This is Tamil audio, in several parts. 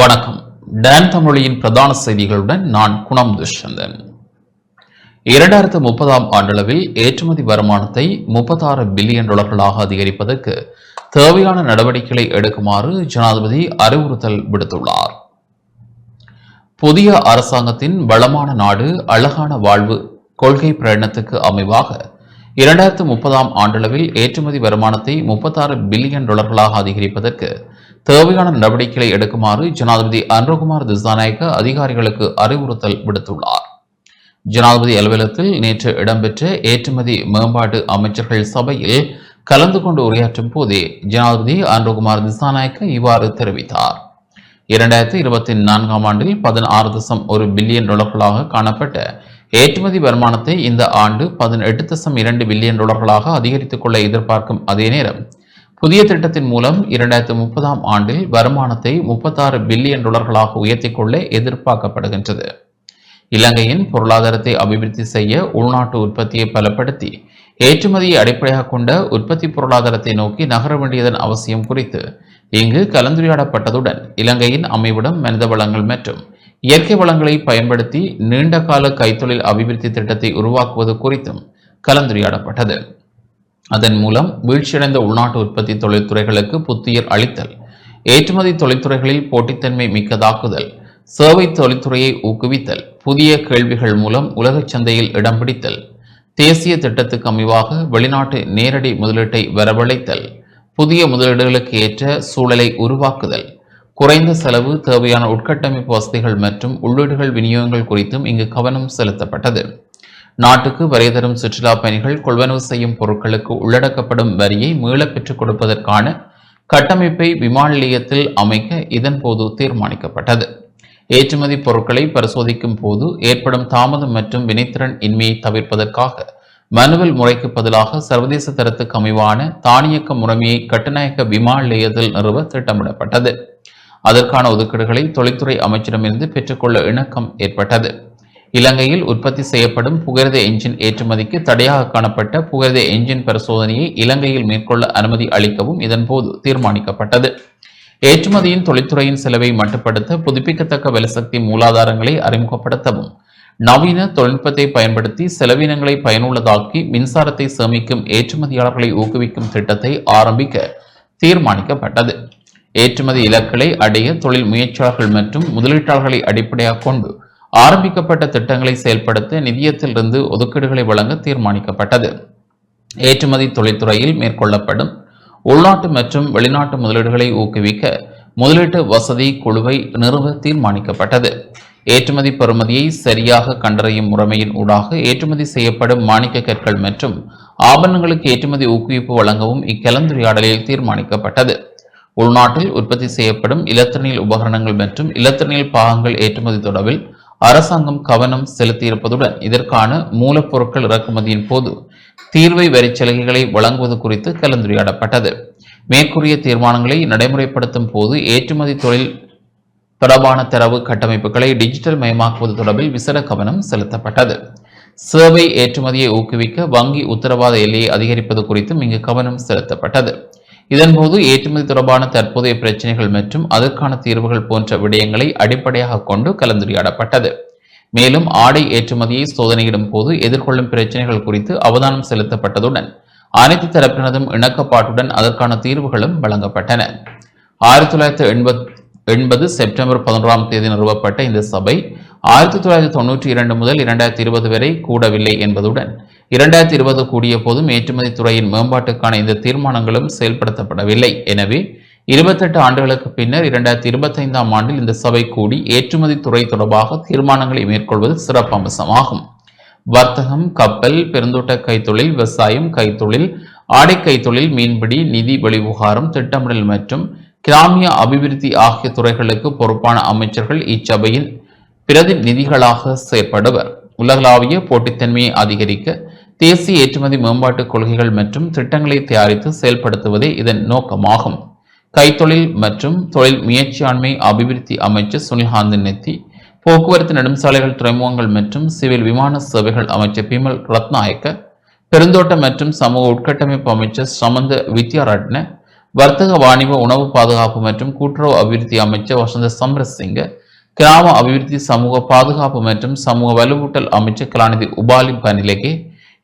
வணக்கம். டான் தமிழியின் பிரதான செய்திகளுடன் நான் குணம் துஷ்யந்தன் இரண்டாயிரத்து முப்பதாம் ஆண்டளவில் ஏற்றுமதி வருமானத்தை முப்பத்தாறு பில்லியன் டாலர்களாக அதிகரிப்பதற்கு தேவையான நடவடிக்கைகளை எடுக்குமாறு ஜனாதிபதி அறிவுறுத்தல் விடுத்துள்ளார். புதிய அரசாங்கத்தின் வளமான நாடு அழகான வாழ்வு கொள்கை பிரயணத்துக்கு அமைவாக இரண்டாயிரத்து முப்பதாம் ஆண்டளவில் ஏற்றுமதி வருமானத்தை முப்பத்தாறு பில்லியன் டாலர்களாக அதிகரிப்பதற்கு தேவையான நடவடிக்கைகளை எடுக்குமாறு ஜனாதிபதி அன்ரகுமார் திசாநாயக்க அதிகாரிகளுக்கு அறிவுறுத்தல் விடுத்துள்ளார். ஜனாதிபதி அலுவலகத்தில் நேற்று இடம்பெற்ற ஏற்றுமதி மேம்பாட்டு அமைச்சர்கள் சபையில் கலந்து கொண்டு உரையாற்றும் போதே ஜனாதிபதி அன்ரகுமார் திசாநாயக்க இவ்வாறு தெரிவித்தார். இரண்டாயிரத்தி இருபத்தி நான்காம் ஆண்டில் பதினாறு தசம் ஒரு பில்லியன் டாலர்களாக காணப்பட்ட ஏற்றுமதி வருமானத்தை இந்த ஆண்டு பதினெட்டு தசம் இரண்டு பில்லியன் டாலர்களாக அதிகரித்துக் கொள்ள எதிர்பார்க்கும் அதே நேரம் புதிய திட்டத்தின் மூலம் இரண்டாயிரத்தி முப்பதாம் ஆண்டில் வருமானத்தை முப்பத்தாறு பில்லியன் டாலர்களாக உயர்த்தி கொள்ள எதிர்பார்க்கப்படுகின்றது. இலங்கையின் பொருளாதாரத்தை அபிவிருத்தி செய்ய உள்நாட்டு உற்பத்தியை பலப்படுத்தி ஏற்றுமதியை அடிப்படையாக கொண்ட உற்பத்தி பொருளாதாரத்தை நோக்கி நகர வேண்டியதன் அவசியம் குறித்து இங்கு கலந்துரையாடப்பட்டதுடன் இலங்கையின் அமைவிடம் மனித வளங்கள் மற்றும் இயற்கை வளங்களை பயன்படுத்தி நீண்ட கால கைத்தொழில் அபிவிருத்தி திட்டத்தை உருவாக்குவது குறித்தும் கலந்துரையாடப்பட்டது. அதன் மூலம் வீழ்ச்சியடைந்த உள்நாட்டு உற்பத்தி தொழில்துறைகளுக்கு புத்துயிர் அளித்தல் ஏற்றுமதி தொழில்துறைகளில் போட்டித்தன்மை மிக்கதாக்குதல் சேவை தொழில்துறையை ஊக்குவித்தல் புதிய கேள்விகள் மூலம் உலகச் சந்தையில் இடம் பிடித்தல் தேசிய திட்டத்துக்கு அமைவாக வெளிநாட்டு நேரடி முதலீட்டை வரவழைத்தல் புதிய முதலீடுகளுக்கு ஏற்ற சூழலை உருவாக்குதல் குறைந்த செலவு தேவையான உட்கட்டமைப்பு வசதிகள் மற்றும் உள்ளீடுகள் விநியோகங்கள் குறித்தும் இங்கு கவனம் செலுத்தப்பட்டது. நாட்டுக்கு வரை தரும் சுற்றுலா பயணிகள் கொள்வனவு செய்யும் பொருட்களுக்கு உள்ளடக்கப்படும் வரியை மீளப் பெற்றுக் கொடுப்பதற்கான கட்டமைப்பை விமான நிலையத்தில் அமைக்க இதன்போது தீர்மானிக்கப்பட்டது. ஏற்றுமதி பொருட்களை பரிசோதிக்கும் போது ஏற்படும் தாமதம் மற்றும் வினைத்திறன் இன்மையை தவிர்ப்பதற்காக மனுவல் முறைக்கு பதிலாக சர்வதேச தரத்துக்கு அமைவான தானியக்க முறைமையை கட்டுநாயக்க விமான நிலையத்தில் நிறுவ திட்டமிடப்பட்டது. அதற்கான ஒதுக்கீடுகளை தொழில்துறை அமைச்சரிடமிருந்து பெற்றுக்கொள்ள இணக்கம் ஏற்பட்டது. இலங்கையில் உற்பத்தி செய்யப்படும் புகையிரத என்ஜின் ஏற்றுமதிக்கு தடையாக காணப்பட்ட புகையிரத என்ஜின் பரிசோதனையை இலங்கையில் மேற்கொள்ள அனுமதி அளிக்கவும் இதன்போது தீர்மானிக்கப்பட்டது. ஏற்றுமதியின் தொழில்துறையின் செலவை மட்டுப்படுத்த புதுப்பிக்கத்தக்க வலுசக்தி மூலாதாரங்களை அறிமுகப்படுத்தவும் நவீன தொழில்நுட்பத்தை பயன்படுத்தி செலவினங்களை பயனுள்ளதாக்கி மின்சாரத்தை சேமிக்கும் ஏற்றுமதியாளர்களை ஊக்குவிக்கும் திட்டத்தை ஆரம்பிக்க தீர்மானிக்கப்பட்டது. ஏற்றுமதி இலக்குகளை அடைய தொழில் முயற்சியாளர்கள் மற்றும் முதலீட்டாளர்களை அடிப்படையாக கொண்டு ஆரம்பிக்கப்பட்ட திட்டங்களை செயல்படுத்த நிதியத்திலிருந்து ஒதுக்கீடுகளை வழங்க தீர்மானிக்கப்பட்டது. ஏற்றுமதி தொழில்துறையில் மேற்கொள்ளப்படும் உள்நாட்டு மற்றும் வெளிநாட்டு முதலீடுகளை ஊக்குவிக்க முதலீட்டு வசதி குழுவை நிறுவ தீர்மானிக்கப்பட்டது. ஏற்றுமதி பெறுமதியை சரியாக கண்டறியும் முறைமையின் ஊடாக ஏற்றுமதி செய்யப்படும் மாணிக்க கற்கள் மற்றும் ஆபரணங்களுக்கு ஏற்றுமதி ஊக்குவிப்பு வழங்கவும் இக்கலந்துரையாடலில் தீர்மானிக்கப்பட்டது. உள்நாட்டில் உற்பத்தி செய்யப்படும் இலத்திரனியல் உபகரணங்கள் மற்றும் இலத்திரனியல் பாகங்கள் ஏற்றுமதி தொடர்பில் அரசாங்கம் கவனம் செலுத்தியிருப்பதுடன் இதற்கான மூலப்பொருட்கள் இறக்குமதியின் போது தீர்வை வரி சலுகைகளை வழங்குவது குறித்து கலந்துரையாடப்பட்டது. மேற்கூறிய தீர்மானங்களை நடைமுறைப்படுத்தும் போது ஏற்றுமதி தொழில் தொடர்பான தரவு கட்டமைப்புகளை டிஜிட்டல் மயமாக்குவது தொடர்பில் விசேட கவனம் செலுத்தப்பட்டது. சேவை ஏற்றுமதியை ஊக்குவிக்க வங்கி உத்தரவாத எல்லையை அதிகரிப்பது குறித்தும் இங்கு கவனம் செலுத்தப்பட்டது. இதன்போது ஏற்றுமதி தொடர்பான தற்போதைய பிரச்சனைகள் மற்றும் அதற்கான தீர்வுகள் போன்ற விடயங்களை அடிப்படையாக கொண்டு கலந்துரையாடப்பட்டது. மேலும் ஆடை ஏற்றுமதியை சோதனையிடும் போது எதிர்கொள்ளும் பிரச்சனைகள் குறித்து அவதானம் செலுத்தப்பட்டதுடன் அனைத்து தரப்பினதும் இணக்கப்பாட்டுடன் அதற்கான தீர்வுகளும் வழங்கப்பட்டன. ஆயிரத்தி தொள்ளாயிரத்தி எண்பத் எண்பது செப்டம்பர் பதினொன்றாம் தேதி நிறுவப்பட்ட இந்த சபை ஆயிரத்தி தொள்ளாயிரத்தி தொன்னூற்றி இரண்டு முதல் இரண்டாயிரத்தி இருபது வரை கூடவில்லை என்பதுடன் இரண்டாயிரத்தி இருபது கூடிய போதும் ஏற்றுமதி துறையின் மேம்பாட்டுக்கான இந்த தீர்மானங்களும் செயல்படுத்தப்படவில்லை. எனவே இருபத்தெட்டு ஆண்டுகளுக்கு பின்னர் இரண்டாயிரத்தி இருபத்தைந்தாம் ஆண்டில் இந்த சபை கூடி ஏற்றுமதி துறை தொடர்பாக தீர்மானங்களை மேற்கொள்வது சிறப்பு அம்சமாகும் வர்த்தகம் கப்பல் பெருந்தோட்ட கைத்தொழில் விவசாயம் கைத்தொழில் ஆடை கைத்தொழில் மீன்பிடி நிதி வெளிவிவகாரம் திட்டமிடல் மற்றும் கிராமிய அபிவிருத்தி ஆகிய துறைகளுக்கு பொறுப்பான அமைச்சர்கள் இச்சபையின் பிரதிநிதிகளாக செயற்படுவர். உலகளாவிய போட்டித்தன்மையை அதிகரிக்க தேசிய ஏற்றுமதி மேம்பாட்டு கொள்கைகள் மற்றும் திட்டங்களை தயாரித்து செயல்படுத்துவதே இதன் நோக்கமாகும். கைத்தொழில் மற்றும் தொழில் முயற்சியாண்மை அபிவிருத்தி அமைச்சர் சுனில்காந்தன் நெத்தி போக்குவரத்து நெடுஞ்சாலைகள் துறைமுகங்கள் மற்றும் சிவில் விமான சேவைகள் அமைச்சர் பிமல் ரத்நாயக்க பெருந்தோட்டம் மற்றும் சமூக உட்கட்டமைப்பு அமைச்சர் சமந்த வித்யாரட்ன வர்த்தக வாணிப உணவு பாதுகாப்பு மற்றும் கூட்டுறவு அபிவிருத்தி அமைச்சர் வசந்த சம்ரசிங்க கிராம அபிவிருத்தி சமூக பாதுகாப்பு மற்றும் சமூக வலுவூட்டல் அமைச்சர் கலாநிதி உபாலி பனிலகே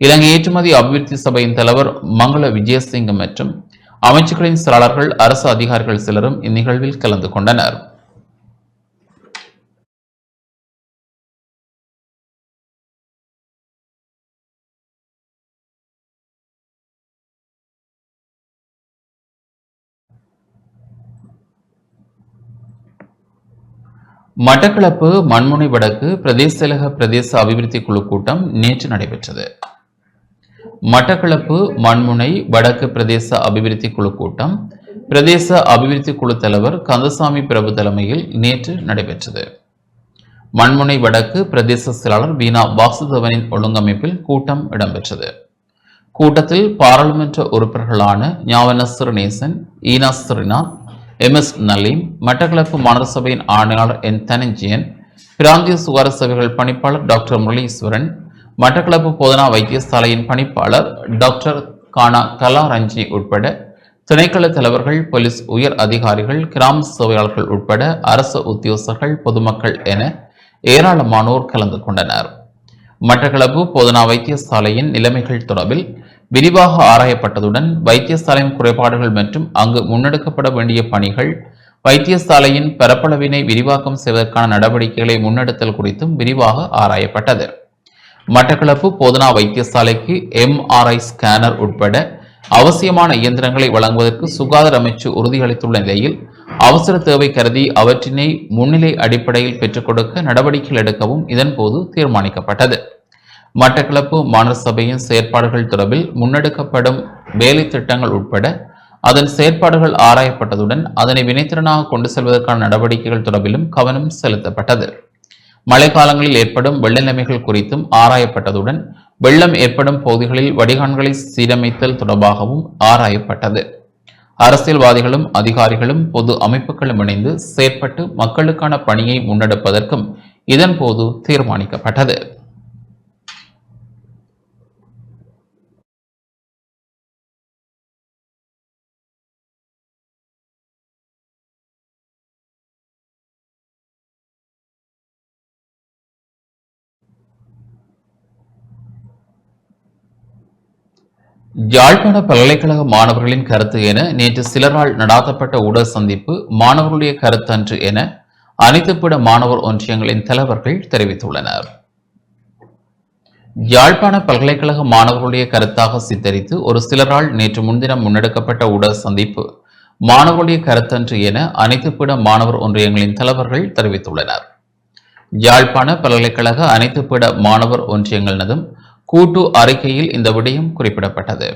இலங்கை ஏற்றுமதி அபிவிருத்தி சபையின் தலைவர் மங்கள விஜயசிங்க மற்றும் அமைச்சர்களின் செயலாளர்கள் அரசு அதிகாரிகள் சிலரும் இந்நிகழ்வில் கலந்து கொண்டனர். மட்டக்களப்பு மண்முனை வடக்கு பிரதேச செயலக பிரதேச அபிவிருத்தி குழு கூட்டம் நேற்று நடைபெற்றது. மட்டக்களப்பு மண்முனை வடக்கு பிரதேச அபிவிருத்தி குழு கூட்டம் பிரதேச அபிவிருத்தி குழு தலைவர் கந்தசாமி பிரபு தலைமையில் நேற்று நடைபெற்றது. மண்முனை வடக்கு பிரதேச செயலாளர் வீணா வாசுதேவனின் ஒழுங்கமைப்பில் கூட்டம் இடம்பெற்றது. கூட்டத்தில் பாராளுமன்ற உறுப்பினர்களான ஞாவன சிறுநேசன் ஈனா ஸ்ரீநாத் எம் எஸ் நலீம் மட்டக்களப்பு மாநகர சபையின் ஆணையாளர் என் தனஞ்சியன் பிராந்திய சுகார சபைகள் பணிப்பாளர் டாக்டர் முரளீஸ்வரன் மட்டக்களப்பு போதனா வைத்தியசாலையின் பணிப்பாளர் டாக்டர் கானா கலா ரஞ்சி உட்பட திணைக்கள தலைவர்கள் போலீஸ் உயர் அதிகாரிகள் கிராம சேவையாளர்கள் உட்பட அரசு உத்தியோகஸ்தர்கள் பொதுமக்கள் என ஏராளமானோர் கலந்து கொண்டனர். மட்டக்களப்பு போதனா வைத்தியசாலையின் நிலைமைகள் தொடர்பில் விரிவாக ஆராயப்பட்டதுடன் வைத்தியசாலையின் குறைபாடுகள் மற்றும் அங்கு முன்னெடுக்கப்பட வேண்டிய பணிகள் வைத்தியசாலையின் பரப்பளவினை விரிவாக்கம் செய்வதற்கான நடவடிக்கைகளை முன்னெடுத்தல் குறித்தும் விரிவாக ஆராயப்பட்டது. மட்டக்களப்பு போதனா வைத்தியசாலைக்கு எம்ஆர்ஐ ஸ்கேனர் உட்பட அவசியமான இயந்திரங்களை வழங்குவதற்கு சுகாதார அமைச்சு உறுதியளித்துள்ள நிலையில் அவசர தேவை கருதி அவற்றினை முன்னிலை அடிப்படையில் பெற்றுக் கொடுக்க நடவடிக்கைகள் எடுக்கவும் இதன்போது தீர்மானிக்கப்பட்டது. மட்டக்களப்பு மாநகர சபையின் செயற்பாடுகள் தொடர்பில் முன்னெடுக்கப்படும் வேலை திட்டங்கள் உட்பட அதன் செயற்பாடுகள் ஆராயப்பட்டதுடன் அதனை வினைத்திறனாக கொண்டு செல்வதற்கான நடவடிக்கைகள் தொடர்பிலும் கவனம் செலுத்தப்பட்டது. மழைக்காலங்களில் ஏற்படும் வெள்ள நிலைமைகள் குறித்தும் ஆராயப்பட்டதுடன் வெள்ளம் ஏற்படும் பகுதிகளில் வடிகான்களை சீரமைத்தல் தொடர்பாகவும் ஆராயப்பட்டது. அரசியல்வாதிகளும் அதிகாரிகளும் பொது அமைப்புகளும் இணைந்து செயற்பட்டு மக்களுக்கான பணியை முன்னெடுப்பதற்கும் இதன்போது தீர்மானிக்கப்பட்டது. யாழ்ப்பாண பல்கலைக்கழக மாணவர்களின் கருத்து என நேற்று சிலரால் நடாத்தப்பட்ட உடல் சந்திப்பு மாணவர்களுடைய கருத்தன்று என அனைத்துப்பிட மாணவர் ஒன்றியங்களின் தலைவர்கள் தெரிவித்துள்ளனர். யாழ்ப்பாண பல்கலைக்கழக மாணவர்களுடைய கருத்தாக சித்தரித்து ஒரு சிலரால் நேற்று முன்தினம் முன்னெடுக்கப்பட்ட உடல் சந்திப்பு மாணவர்களுடைய கருத்தன்று என அனைத்துப்பிட மாணவர் ஒன்றியங்களின் தலைவர்கள் தெரிவித்துள்ளனர். யாழ்ப்பாண பல்கலைக்கழக அனைத்துப்பிட மாணவர் ஒன்றியங்களினதும் கூட்டு அறிக்கையில் இந்த விடயம் குறிப்பிடப்பட்டது.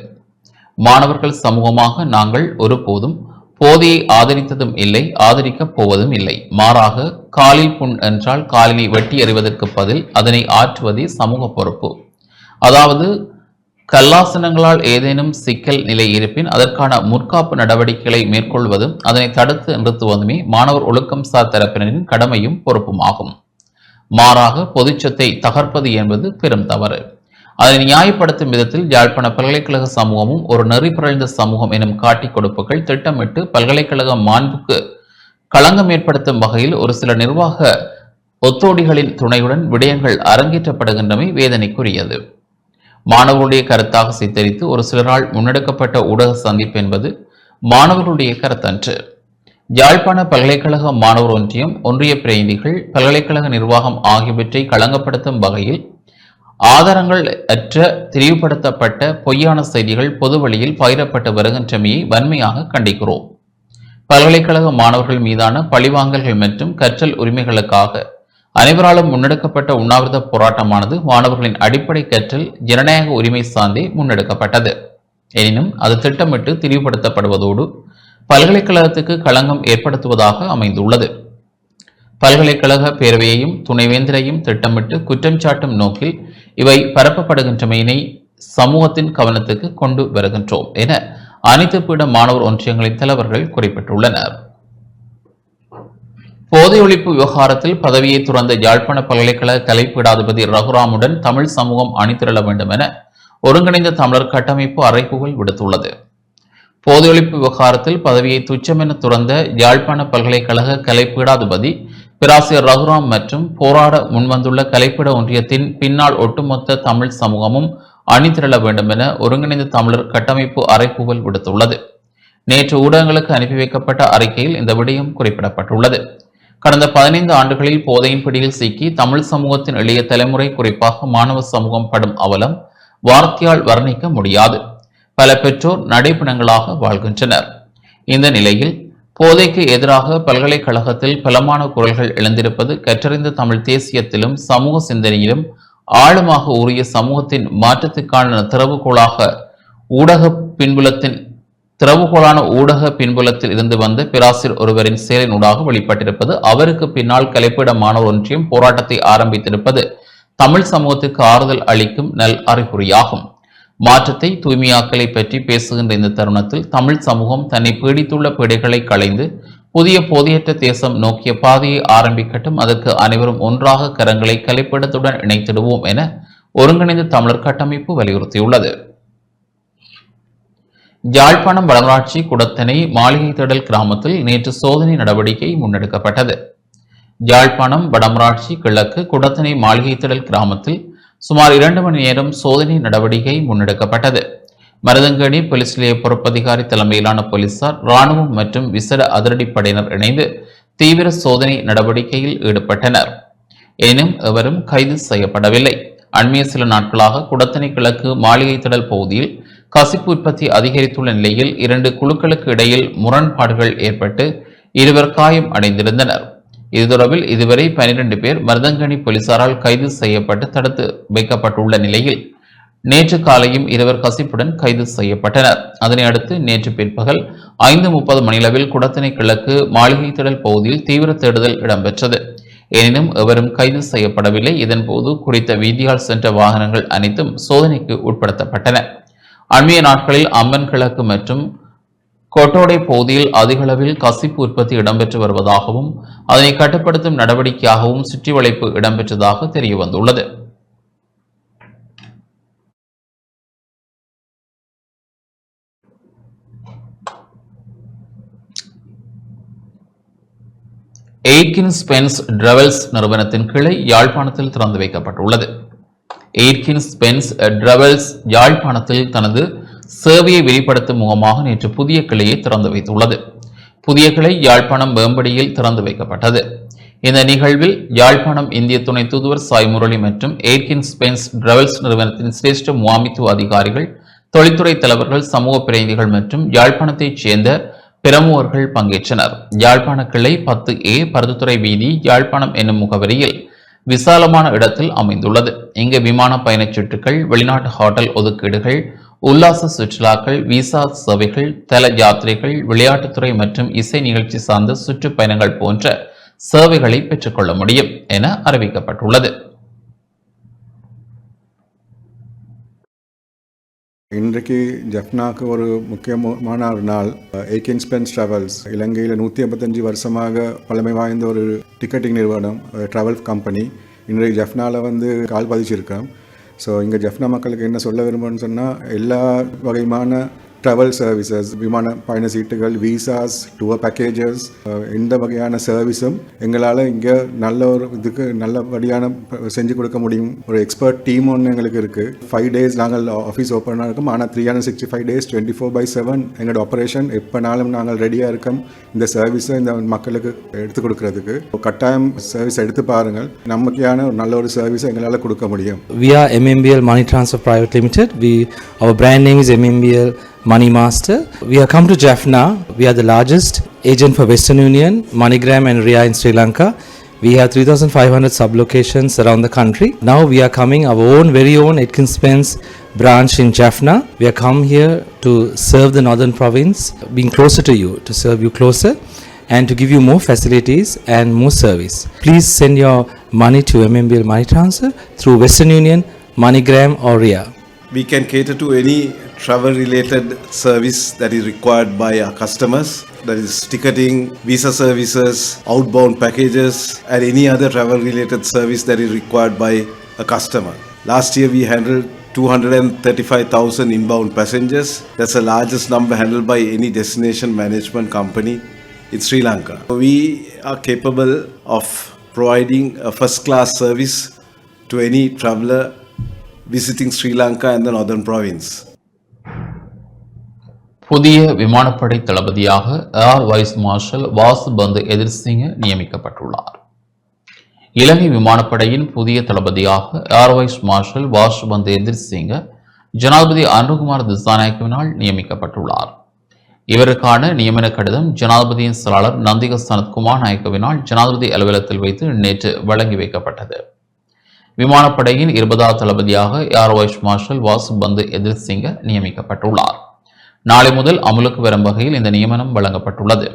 மாணவர்கள் சமூகமாக நாங்கள் ஒருபோதும் போதையை ஆதரித்ததும் இல்லை ஆதரிக்கப் போவதும் இல்லை. மாறாக காலில் புண் என்றால் காலினை வெட்டி எறிவதற்கு பதில் அதனை ஆற்றுவதே சமூக பொறுப்பு. அதாவது கல்லாசனங்களால் ஏதேனும் சிக்கல் நிலை இருப்பின் அதற்கான முற்காப்பு நடவடிக்கைகளை மேற்கொள்வதும் அதனை தடுத்து நிறுத்துவதுமே மாணவர் ஒழுக்கம் சார் தரப்பினரின் கடமையும் பொறுப்புமாகும் மாறாக பொதுச்சத்தை தகர்ப்பது என்பது பெரும் தவறு. அதை நியாயப்படுத்தும் விதத்தில் யாழ்ப்பாண பல்கலைக்கழக சமூகமும் ஒரு நெறி பிறழ்ந்த சமூகம் எனும் காட்டிக் கொடுப்புகள் திட்டமிட்டு பல்கலைக்கழக மாண்புக்கு களங்கம் ஏற்படுத்தும் வகையில் ஒரு சில நிர்வாக ஒத்தோடிகளின் துணையுடன் விடயங்கள் அரங்கேற்றப்படுகின்றமை வேதனைக்குரியது. மாணவர்களுடைய கருத்தாக சித்தரித்து ஒரு சிலரால் முன்னெடுக்கப்பட்ட ஊடக சந்திப்பு என்பது மாணவர்களுடைய கருத்தன்று. யாழ்ப்பாண பல்கலைக்கழக மாணவர் ஒன்றியம் ஒன்றிய பிரதிநிதிகள் பல்கலைக்கழக நிர்வாகம் ஆகியவற்றை களங்கப்படுத்தும் வகையில் ஆதாரங்கள் அற்ற தெளிவுபடுத்தப்பட்ட பொய்யான செய்திகள் பொது வழியில் பகிரப்பட்டு வருகின்றமையை வன்மையாக கண்டிக்கிறோம். பல்கலைக்கழக மாணவர்கள் மீதான பழிவாங்கல்கள் மற்றும் கற்றல் உரிமைகளுக்காக அனைவராலும் முன்னெடுக்கப்பட்ட உண்ணாவிரத போராட்டமானது மாணவர்களின் அடிப்படை கற்றல் ஜனநாயக உரிமை சார்ந்தே முன்னெடுக்கப்பட்டது. எனினும் அது திட்டமிட்டு திரிவுபடுத்தப்படுவதோடு பல்கலைக்கழகத்துக்கு களங்கம் ஏற்படுத்துவதாக அமைந்துள்ளது. பல்கலைக்கழக பேரவையையும் துணைவேந்தரையும் திட்டமிட்டு குற்றம் சாட்டும் நோக்கில் இவை பரப்பப்படுகின்றமையினை சமூகத்தின் கவனத்துக்கு கொண்டு வருகின்றோம் என அனைத்து பீட மாணவர் ஒன்றியங்களின் தலைவர்கள் குறிப்பிட்டுள்ளனர். போதை ஒழிப்பு விவகாரத்தில் பதவியை துறந்த யாழ்ப்பாண பல்கலைக்கழக கலைப்பீடாதிபதி ரகுராமுடன் தமிழ் சமூகம் அணிதிரள வேண்டும் என ஒருங்கிணைந்த தமிழர் கட்டமைப்பு அறைகூவல் விடுத்துள்ளது. போதை ஒழிப்பு விவகாரத்தில் பதவியை துச்சமென துறந்த யாழ்ப்பாண பல்கலைக்கழக கலைப்பீடாதிபதி பேராசிரியர் ரகுராம் மற்றும் போராட முன்வந்துள்ள கலைப்பட ஒன்றியத்தின் பின்னால் ஒட்டுமொத்த தமிழ் சமூகமும் அணிதிரள வேண்டும் என ஒருங்கிணைந்த தமிழர் கட்டமைப்பு அறைகூவல் விடுத்துள்ளது. நேற்று ஊடகங்களுக்கு அனுப்பி வைக்கப்பட்ட அறிக்கையில் இந்த விடயம் குறிப்பிடப்பட்டுள்ளது. கடந்த பதினைந்து ஆண்டுகளில் போதையின் பிடியில் சிக்கி தமிழ் சமூகத்தின் எளிய தலைமுறை குறிப்பாக மாணவ சமூகம் படும் அவலம் வார்த்தையால் வர்ணிக்க முடியாது. பல பெற்றோர் நடைப்பிணங்களாக வாழ்கின்றனர். இந்த நிலையில் போதைக்கு எதிராக பல்கலைக்கழகத்தில் பலமான குரல்கள் எழுந்திருப்பது கற்றறிந்த தமிழ் தேசியத்திலும் சமூக சிந்தனையிலும் ஆழமாக உரிய சமூகத்தின் மாற்றத்துக்கான திறவுகோளாக ஊடக பின்புலத்தின் திறவுகோலான ஊடக பின்புலத்தில் இருந்து வந்த பிராசிர் ஒருவரின் செயலினூடாக வெளிப்பட்டிருப்பது அவருக்கு பின்னால் கலைப்பிட மாணவர் ஒன்றியம் போராட்டத்தை ஆரம்பித்திருப்பது தமிழ் சமூகத்துக்கு ஆறுதல் அளிக்கும் நல் அறிகுறியாகும். மாற்றத்தை தூய்மையாக்கலை பற்றி பேசுகின்ற இந்த தருணத்தில் தமிழ் சமூகம் தன்னை பீடித்துள்ள பிடைகளை களைந்து புதிய போதியற்ற தேசம் நோக்கிய பாதையை ஆரம்பிக்கட்டும் அதற்கு அனைவரும் ஒன்றாக கரங்களை கலைப்பிடத்துடன் இணைத்திடுவோம் என ஒருங்கிணைந்த தமிழர் கட்டமைப்பு வலியுறுத்தியுள்ளது. யாழ்ப்பாணம் வடமராட்சி குடத்தனை மாளிகை திடல் கிராமத்தில் நேற்று சோதனை நடவடிக்கை முன்னெடுக்கப்பட்டது. யாழ்ப்பாணம் வடமராட்சி கிழக்கு குடத்தனை மாளிகை திடல் கிராமத்தில் சுமார் இரண்டு மணி நேரம் சோதனை நடவடிக்கை முன்னெடுக்கப்பட்டது. மருதங்கணி போலீஸ் நிலைய பொறுப்பதிகாரி தலைமையிலான போலீசார் ராணுவம் மற்றும் விசேட அதிரடிப்படையினர் இணைந்து தீவிர சோதனை நடவடிக்கையில் ஈடுபட்டனர். எனினும் எவரும் கைது செய்யப்படவில்லை. அண்மைய சில நாட்களாக குடத்தனை கிழக்கு மாளிகை திடல் பகுதியில் கசிப்பு உற்பத்தி அதிகரித்துள்ள நிலையில் இரண்டு குழுக்களுக்கு இடையில் முரண்பாடுகள் ஏற்பட்டு இருவர் காயம் அடைந்திருந்தனர். இது தொடர்பில் இதுவரை பனிரெண்டு பேர் மருதங்கணி போலீசாரால் கைது செய்யப்பட்டு தடுத்து வைக்கப்பட்டுள்ள நிலையில் நேற்று காலையும் இருவர் கசிப்புடன் கைது செய்யப்பட்டனர். அதனை அடுத்து நேற்று பிற்பகல் ஐந்து முப்பது மணியளவில் குடத்தினை கிழக்கு மாளிகை திடல் பகுதியில் தீவிர தேடுதல் இடம்பெற்றது. எனினும் எவரும் கைது செய்யப்படவில்லை. இதன்போது குறித்த வீதியால் சென்ற வாகனங்கள் அனைத்தும் சோதனைக்கு உட்படுத்தப்பட்டன. அண்மைய நாட்களில் அம்மன் கிழக்கு மற்றும் கொட்டோடை பகுதியில் அதிகளவில் கசிப்பு உற்பத்தி இடம்பெற்று வருவதாகவும் அதனை கட்டுப்படுத்தும் நடவடிக்கையாகவும் சுற்றி வளைப்பு இடம்பெற்றதாக தெரியவந்துள்ளது. வந்துள்ளது எய்கின் ஸ்பென்ஸ் டிரவல்ஸ் நிறுவனத்தின் கிளை யாழ்ப்பாணத்தில் திறந்து வைக்கப்பட்டுள்ளது. எயிர்கின் ஸ்பென்ஸ் டிரவல்ஸ் யாழ்ப்பாணத்தில் தனது சேவையை வெளிப்படுத்தும் முகமாக நேற்று புதிய கிளையை திறந்து வைத்துள்ளது. புதிய கிளை யாழ்ப்பாணம் வேம்படியில் திறந்து வைக்கப்பட்டது. இந்த நிகழ்வில் யாழ்ப்பாணம் இந்திய துணை தூதுவர் சாய் முரளி மற்றும் ஏர்கின் ஸ்பென்ஸ் டிராவல்ஸ் நிறுவனத்தின் சிரேஷ்ட முகாமித்துவ அதிகாரிகள் தொழில்துறை தலைவர்கள் சமூக பிரதிநிதிகள் மற்றும் யாழ்ப்பாணத்தைச் சேர்ந்த பிரமுகர்கள் பங்கேற்றனர். யாழ்ப்பாண கிளை பத்து ஏ பருத்துத்துறை வீதி யாழ்ப்பாணம் என்னும் முகவரியில் விசாலமான இடத்தில் அமைந்துள்ளது. இங்கு விமான பயணச்சீட்டுகள் வெளிநாட்டு ஹோட்டல் ஒதுக்கீடுகள் உல்லாச சுற்றுலாக்கள் விசா சேவைகள் தல யாத்திரைகள் விளையாட்டுத்துறை மற்றும் இசை நிகழ்ச்சி சார்ந்த சுற்றுப்பயணங்கள் போன்ற சேவைகளை பெற்றுக்கொள்ள முடியும் என அறிவிக்கப்பட்டுள்ளது. இன்றைக்கு ஜெஃப்னாக்கு ஒரு முக்கியமான ஒரு நாள். ஏக்கின் ஸ்பென்ஸ் ட்ராவல்ஸ் இலங்கையில் நூற்றி ஐம்பத்தஞ்சு வருஷமாக பழமை வாய்ந்த ஒரு டிக்கெட்டிங் நிறுவனம் ட்ராவல் கம்பெனி இன்றைக்கு ஜெஃப்னாவில் வந்து கால் பதிச்சிருக்கோம். ஸோ இங்கே ஜஃப்னா மக்களுக்கு என்ன சொல்ல விரும்புன்னு சொன்னால் எல்லா வகையுமான ட்ராவல் சர்வீசஸ் விமான பயண சீட்டுகள் விசாஸ் டூர் பேக்கேஜஸ் எந்த வகையான சர்வீஸும் எங்களால் இங்கே நல்ல ஒரு இதுக்கு நல்லபடியான செஞ்சு கொடுக்க முடியும். ஒரு எக்ஸ்பர்ட் டீம் ஒன்று எங்களுக்கு இருக்குது ஃபைவ் டேஸ் நாங்கள் ஆஃபீஸ் ஓப்பனாக இருக்கோம். ஆனால் three hundred sixty five days twenty four by seven எங்களோட ஆப்ரேஷன் எப்போனாலும் நாங்கள் ரெடியாக இருக்கோம். இந்த சர்வீஸை இந்த மக்களுக்கு எடுத்து கொடுக்கறதுக்கு. கட்டாயம் சர்வீஸ் எடுத்து பாருங்கள். நமக்கான ஒரு நல்ல ஒரு சர்வீஸை எங்களால் கொடுக்க முடியும். We are MMBPL money transfer private limited we our brand name is MMBPL Money Master. We have come to Jaffna. We are the largest agent for Western Union, MoneyGram, and Ria in Sri Lanka. We have 3,500 sub-locations around the country. Now we are coming our own very own Atkins Spence branch in Jaffna. We have come here to serve the northern province, being closer to you, to serve you closer and to give you more facilities and more service. Please send your money to MMBL Money Transfer through Western Union, MoneyGram or RIA. We can cater to any travel related service that is required by our customers that is ticketing, visa services, outbound packages and any other travel related service that is required by a customer. Last year we handled 235,000 inbound passengers. That's the largest number handled by any destination management company in Sri Lanka. We are capable of providing a first class service to any traveler visiting Sri Lanka and the northern province. புதிய விமானப்படை தளபதியாக ஏர் வைஸ் மார்ஷல் வாசு பந்து எதிர்சிங்க நியமிக்கப்பட்டுள்ளார். இலங்கை விமானப்படையின் புதிய தளபதியாக ஏர் வைஸ் மார்ஷல் வாசு பந்து எதிர்சிங்க ஜனாதிபதி அனுகுமார் திசாநாயக்கவினால் நியமிக்கப்பட்டுள்ளார். இவருக்கான நியமன கடிதம் ஜனாதிபதியின் செயலாளர் நந்திக சனத்குமார் நாயக்கவினால் ஜனாதிபதி அலுவலகத்தில் வைத்து நேற்று வழங்கி வைக்கப்பட்டது. விமானப்படையின் இருபதாவது தளபதியாக ஏர் வைஸ் மார்ஷல் வாசு பந்து எதிர்சிங்க நியமிக்கப்பட்டுள்ளார். நாளை முதல் அமலுக்கு வரும் வகையில் இந்த நியமனம் வழங்கப்பட்டுள்ளது.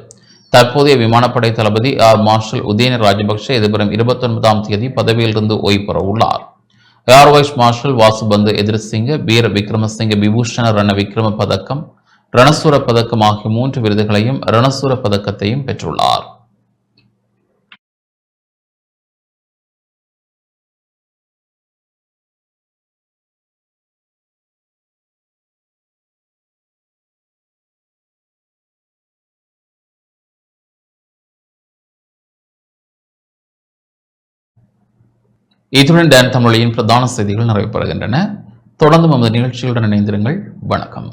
தற்போதைய விமானப்படை தளபதி ஏர் மார்ஷல் உதயன ராஜபக்ஷ எதிர்வரும் இருபத்தி ஒன்பதாம் தேதி பதவியிலிருந்து ஓய்வு பெற உள்ளார். ஏர் வைஸ் மார்ஷல் வாசுபந்து எதிர்சிங்க வீர விக்ரமசிங்க விபூஷண ரண விக்ரம பதக்கம் ரணசுர பதக்கம் ஆகிய மூன்று விருதுகளையும் ரணசுர பதக்கத்தையும் பெற்றுள்ளார். இத்துடன் டேன் தமிழின் பிரதான செய்திகள் நிறைவு பெறுகின்றன தொடர்ந்து நமது நிகழ்ச்சிகளுடன் இணைந்திருங்கள். வணக்கம்.